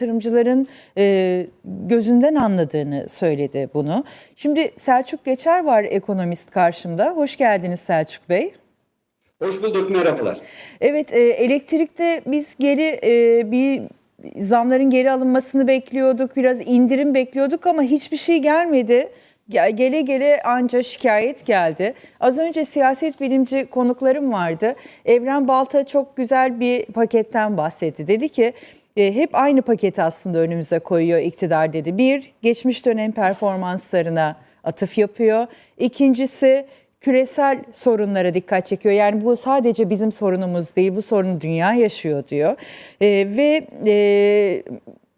yatırımcıların e, gözünden anladığını söyledi bunu. Şimdi Selçuk Geçer var ekonomist karşımda. Hoş geldiniz Selçuk Bey. Hoş bulduk, merhabalar. Evet, e, elektrikte biz geri e, bir zamların geri alınmasını bekliyorduk, biraz indirim bekliyorduk ama hiçbir şey gelmedi. Ge- Gele gele anca şikayet geldi. Az önce siyaset bilimci konuklarım vardı. Evren Balta çok güzel bir paketten bahsetti. Dedi ki e, hep aynı paketi aslında önümüze koyuyor iktidar dedi. Bir, geçmiş dönem performanslarına atıf yapıyor. İkincisi küresel sorunlara dikkat çekiyor. Yani bu sadece bizim sorunumuz değil, bu sorunu dünya yaşıyor diyor. Ee, ve e,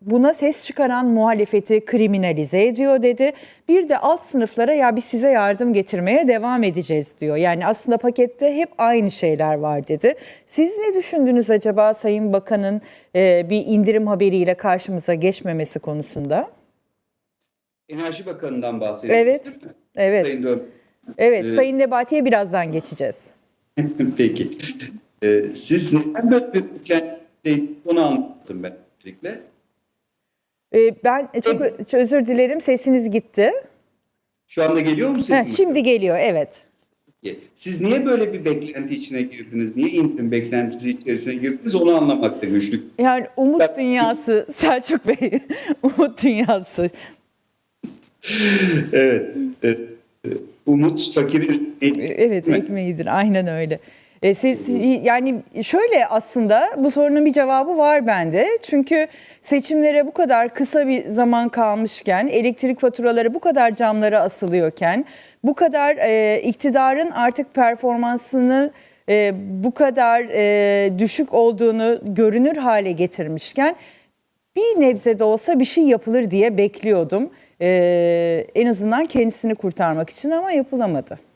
buna ses çıkaran muhalefeti kriminalize ediyor dedi. Bir de alt sınıflara ya biz size yardım getirmeye devam edeceğiz diyor. Yani aslında pakette hep aynı şeyler var dedi. Siz ne düşündünüz acaba Sayın Bakan'ın e, bir indirim haberiyle karşımıza geçmemesi konusunda? Enerji Bakanı'ndan bahsediyoruz. Evet, evet. Sayın Dön- Evet, Evet. Sayın Nebati'ye birazdan geçeceğiz. Peki. Ee, siz neden böyle bir onu anlattım ben öncelikle. Ee, Ben çok çok özür dilerim sesiniz gitti. Şu anda geliyor mu sesim? Heh, şimdi geliyor evet. Siz niye böyle bir beklenti içine girdiniz? Niye indirim beklentisi içerisine girdiniz? Onu anlamakta güçlük. Yani umut Ben- dünyası Selçuk Bey. umut dünyası. Evet. Ee, Umut fakirin Evet ekmeğidir aynen öyle. E, siz yani şöyle aslında bu sorunun bir cevabı var bende. Çünkü seçimlere bu kadar kısa bir zaman kalmışken, elektrik faturaları bu kadar camlara asılıyorken, bu kadar e, iktidarın artık performansını e, bu kadar e, düşük olduğunu görünür hale getirmişken bir nebze de olsa bir şey yapılır diye bekliyordum. E, en azından kendisini kurtarmak için ama yapılamadı.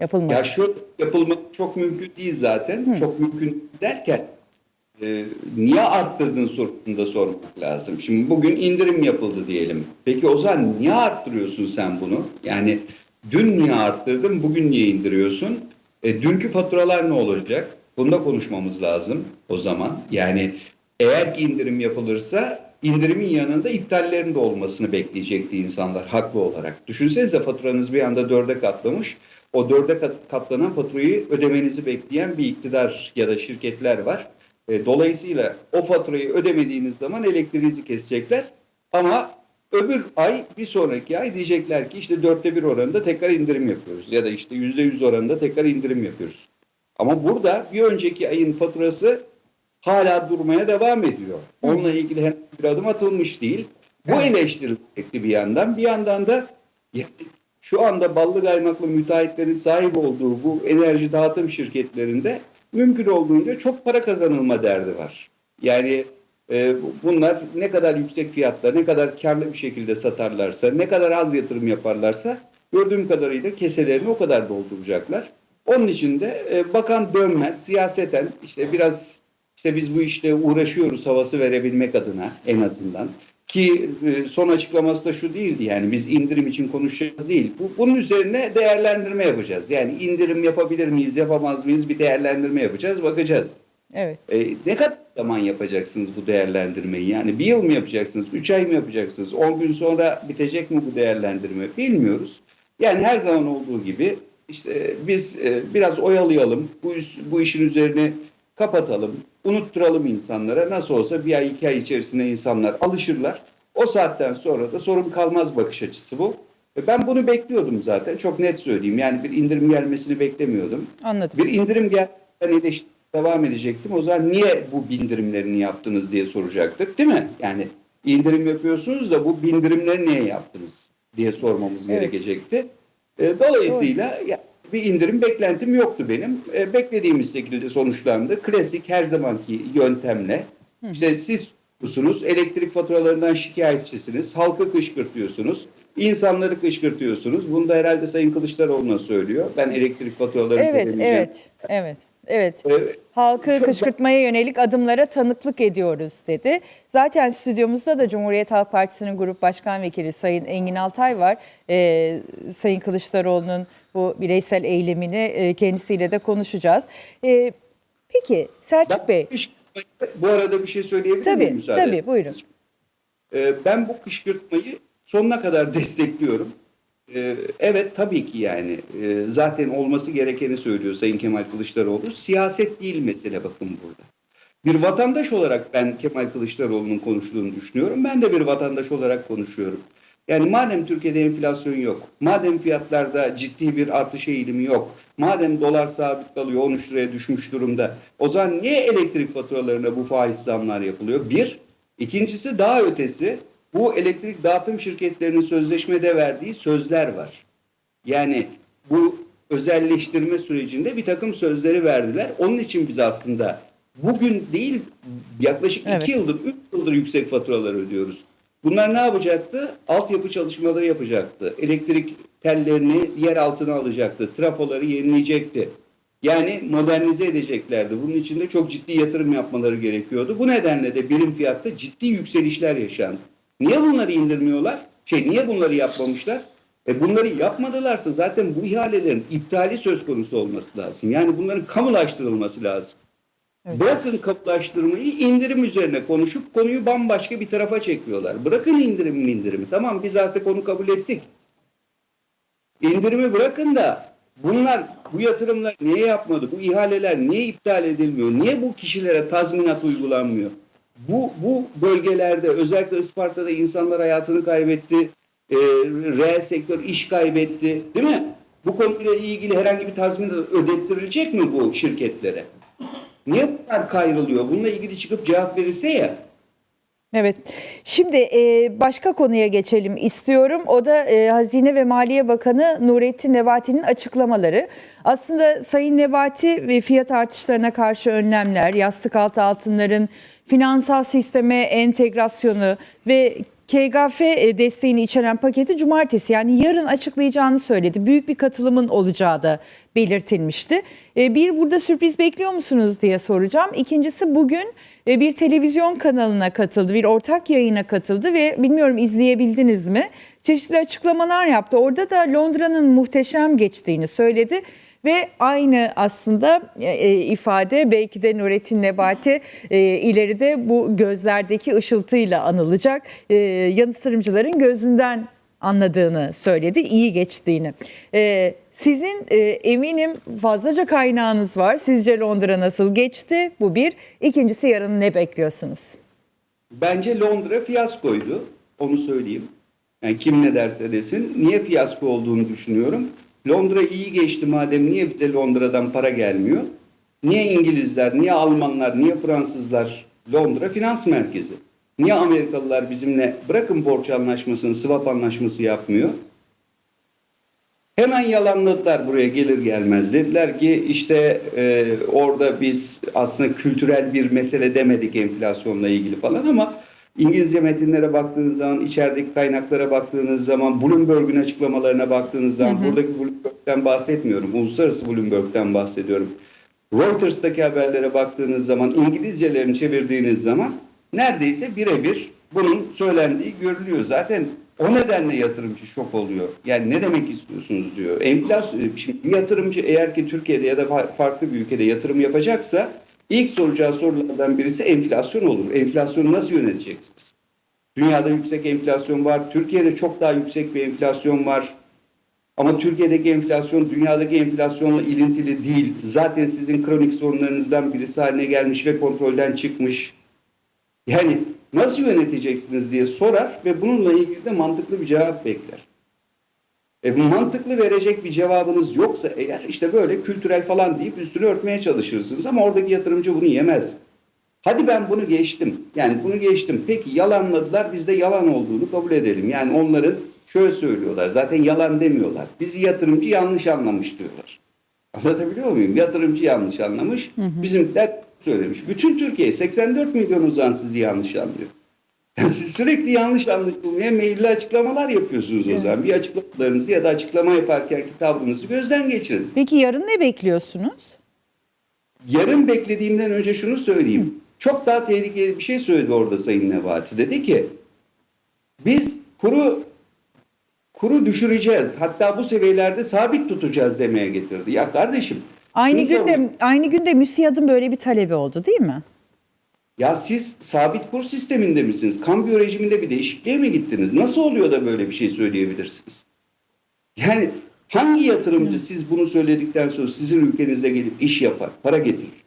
Yapılmadı. Ya şu yapılması çok mümkün değil zaten. Çok mümkün derken e, niye arttırdın sorusunu da sormak lazım. Şimdi bugün indirim yapıldı diyelim. Peki o zaman niye arttırıyorsun sen bunu? Yani dün niye arttırdın, bugün niye indiriyorsun? E, dünkü faturalar ne olacak? Bunda konuşmamız lazım o zaman. Yani eğer ki indirim yapılırsa indirimin yanında iptallerin de olmasını bekleyecekti insanlar haklı olarak. Düşünsenize faturanız bir anda dörde katlamış. O dörde kat- katlanan faturayı ödemenizi bekleyen bir iktidar ya da şirketler var. E, dolayısıyla o faturayı ödemediğiniz zaman elektriğinizi kesecekler. Ama öbür ay bir sonraki ay diyecekler ki işte dörtte bir oranında tekrar indirim yapıyoruz. Ya da işte yüzde yüz oranında tekrar indirim yapıyoruz. Ama burada bir önceki ayın faturası hala durmaya devam ediyor. Onunla ilgili henüz bir adım atılmış değil. Bu eleştirilecekti bir yandan. Bir yandan da şu anda ballı kaymaklı müteahhitlerin sahip olduğu bu enerji dağıtım şirketlerinde mümkün olduğunca çok para kazanılma derdi var. Yani e, bunlar ne kadar yüksek fiyatla, ne kadar karlı bir şekilde satarlarsa, ne kadar az yatırım yaparlarsa gördüğüm kadarıyla keselerini o kadar dolduracaklar. Onun için de e, bakan dönmez, siyaseten işte biraz işte biz bu işte uğraşıyoruz havası verebilmek adına en azından. Ki e, son açıklaması da şu değildi yani biz indirim için konuşacağız değil. Bu, bunun üzerine değerlendirme yapacağız. Yani indirim yapabilir miyiz, yapamaz mıyız bir değerlendirme yapacağız, bakacağız. Evet. E, ne kadar zaman yapacaksınız bu değerlendirmeyi? Yani bir yıl mı yapacaksınız, üç ay mı yapacaksınız, on gün sonra bitecek mi bu değerlendirme bilmiyoruz. Yani her zaman olduğu gibi işte biz e, biraz oyalayalım, bu, bu işin üzerine kapatalım, unutturalım insanlara. Nasıl olsa bir ay iki ay içerisinde insanlar alışırlar. O saatten sonra da sorun kalmaz bakış açısı bu. E, Ben bunu bekliyordum zaten. Çok net söyleyeyim. Yani bir indirim gelmesini beklemiyordum. Anladım. Bir indirim gel ben eleştir- devam edecektim. O zaman niye bu bindirimlerini yaptınız diye soracaktık değil mi? Yani indirim yapıyorsunuz da bu bindirimleri niye yaptınız diye sormamız Evet. gerekecekti. E, dolayısıyla ya, bir indirim beklentim yoktu benim. E, beklediğimiz şekilde sonuçlandı. Klasik her zamanki yöntemle işte siz sususunuz, elektrik faturalarından şikayetçisiniz, halkı kışkırtıyorsunuz, insanları kışkırtıyorsunuz. Bunu da herhalde Sayın Kılıçdaroğlu'na söylüyor. Ben elektrik faturalarını Evet, evet, evet, evet. Evet. Halkı kışkırtmaya yönelik adımlara tanıklık ediyoruz dedi. Zaten stüdyomuzda da Cumhuriyet Halk Partisi'nin Grup Başkan Vekili Sayın Engin Altay var. Ee, Sayın Kılıçdaroğlu'nun bu bireysel eylemini e, kendisiyle de konuşacağız. Ee, peki Selçuk Bey. Ben bu arada bir şey söyleyebilir Tabii, miyim müsaade? tabii, buyurun. Ee, ben bu kışkırtmayı sonuna kadar destekliyorum. Ee, evet tabii ki yani e, zaten olması gerekeni söylüyor Sayın Kemal Kılıçdaroğlu. Siyaset değil mesele bakın burada. Bir vatandaş olarak ben Kemal Kılıçdaroğlu'nun konuştuğunu düşünüyorum. Ben de bir vatandaş olarak konuşuyorum. Yani madem Türkiye'de enflasyon yok, madem fiyatlarda ciddi bir artış eğilimi yok, madem dolar sabit kalıyor 13 liraya düşmüş durumda, o zaman niye elektrik faturalarına bu faiz zamlar yapılıyor? Bir. İkincisi daha ötesi bu elektrik dağıtım şirketlerinin sözleşmede verdiği sözler var. Yani bu özelleştirme sürecinde bir takım sözleri verdiler. Onun için biz aslında bugün değil yaklaşık Evet. iki yıldır, üç yıldır yüksek faturalar ödüyoruz. Bunlar ne yapacaktı? Altyapı çalışmaları yapacaktı. Elektrik tellerini yer altına alacaktı. Trafoları yenileyecekti. Yani modernize edeceklerdi. Bunun için de çok ciddi yatırım yapmaları gerekiyordu. Bu nedenle de birim fiyatta ciddi yükselişler yaşandı. Niye bunları indirmiyorlar? Şey niye bunları yapmamışlar? E bunları yapmadılarsa zaten bu ihalelerin iptali söz konusu olması lazım. Yani bunların kamulaştırılması lazım. Evet. Bırakın kamulaştırmayı indirim üzerine konuşup konuyu bambaşka bir tarafa çekiyorlar. Bırakın indirimi indirimi. Tamam biz artık onu kabul ettik. İndirimi bırakın da bunlar bu yatırımlar niye yapmadı? Bu ihaleler niye iptal edilmiyor? Niye bu kişilere tazminat uygulanmıyor? Bu, bu bölgelerde özellikle Isparta'da insanlar hayatını kaybetti. E, reel sektör iş kaybetti. Değil mi? Bu konuyla ilgili herhangi bir tazminat ödettirilecek mi bu şirketlere? Niye bunlar kayrılıyor? Bununla ilgili çıkıp cevap verilse ya. Evet. Şimdi e, başka konuya geçelim istiyorum. O da e, Hazine ve Maliye Bakanı Nurettin Nebati'nin açıklamaları. Aslında Sayın Nebati ve fiyat artışlarına karşı önlemler, yastık altı altınların finansal sisteme entegrasyonu ve KGF e, desteğini içeren paketi cumartesi yani yarın açıklayacağını söyledi. Büyük bir katılımın olacağı da belirtilmişti. E, Bir burada sürpriz bekliyor musunuz diye soracağım. İkincisi bugün e, bir televizyon kanalına katıldı, bir ortak yayına katıldı ve bilmiyorum izleyebildiniz mi? Çeşitli açıklamalar yaptı. Orada da Londra'nın muhteşem geçtiğini söyledi. Ve aynı aslında e, e, ifade belki de Nurettin Nebati e, ileride bu gözlerdeki ışıltıyla anılacak. E, yanıtırımcıların gözünden anladığını söyledi, iyi geçtiğini. E, sizin e, eminim fazlaca kaynağınız var. Sizce Londra nasıl geçti? Bu bir. İkincisi yarın ne bekliyorsunuz? Bence Londra fiyaskoydu. Onu söyleyeyim. Yani kim ne derse desin. Niye fiyasko olduğunu düşünüyorum. Londra iyi geçti madem niye bize Londra'dan para gelmiyor? Niye İngilizler, niye Almanlar, niye Fransızlar Londra finans merkezi? Niye Amerikalılar bizimle bırakın borç anlaşmasını, swap anlaşması yapmıyor? Hemen yalanladılar buraya gelir gelmez. Dediler ki işte e, orada biz aslında kültürel bir mesele demedik enflasyonla ilgili falan ama İngilizce metinlere baktığınız zaman, içerideki kaynaklara baktığınız zaman, Bloomberg'un açıklamalarına baktığınız zaman, buradaki Bloomberg'den bahsetmiyorum, uluslararası Bloomberg'den bahsediyorum. Reuters'taki haberlere baktığınız zaman, İngilizcelerini çevirdiğiniz zaman neredeyse birebir bunun söylendiği görülüyor. Zaten o nedenle yatırımcı şok oluyor. Yani ne demek istiyorsunuz diyor. Enflasyon, şimdi bir yatırımcı eğer ki Türkiye'de ya da fa- farklı bir ülkede yatırım yapacaksa ilk soracağı sorulardan birisi enflasyon olur. Enflasyonu nasıl yöneteceksiniz? Dünyada yüksek enflasyon var. Türkiye'de çok daha yüksek bir enflasyon var. Ama Türkiye'deki enflasyon dünyadaki enflasyonla ilintili değil. Zaten sizin kronik sorunlarınızdan birisi haline gelmiş ve kontrolden çıkmış. Yani nasıl yöneteceksiniz diye sorar ve bununla ilgili de mantıklı bir cevap bekler. E mantıklı verecek bir cevabınız yoksa eğer işte böyle kültürel falan deyip üstünü örtmeye çalışırsınız ama oradaki yatırımcı bunu yemez. Hadi ben bunu geçtim. Yani bunu geçtim. Peki yalanladılar. Biz de yalan olduğunu kabul edelim. Yani onların şöyle söylüyorlar. Zaten yalan demiyorlar. Bizi yatırımcı yanlış anlamış diyorlar. Anlatabiliyor muyum? Yatırımcı yanlış anlamış. Bizimkiler söylemiş. Bütün Türkiye 84 milyon uzan sizi yanlış anlıyor. Siz sürekli yanlış anlaşılmaya meyilli açıklamalar yapıyorsunuz o zaman. Bir açıklamalarınızı ya da açıklama yaparkenki tavrınızı gözden geçirin. Peki yarın ne bekliyorsunuz? Yarın beklediğimden önce şunu söyleyeyim. Çok daha tehlikeli bir şey söyledi orada Sayın Nebati. Dedi ki biz kuru kuru düşüreceğiz. Hatta bu seviyelerde sabit tutacağız demeye getirdi. Ya kardeşim Aynı günde sormak- aynı günde MÜSİAD'ın böyle bir talebi oldu değil mi? Ya siz sabit kur sisteminde misiniz? Kambiyo rejiminde bir değişikliğe mi gittiniz? Nasıl oluyor da böyle bir şey söyleyebilirsiniz? Yani hangi yatırımcı siz bunu söyledikten sonra sizin ülkenize gelip iş yapar, para getirir?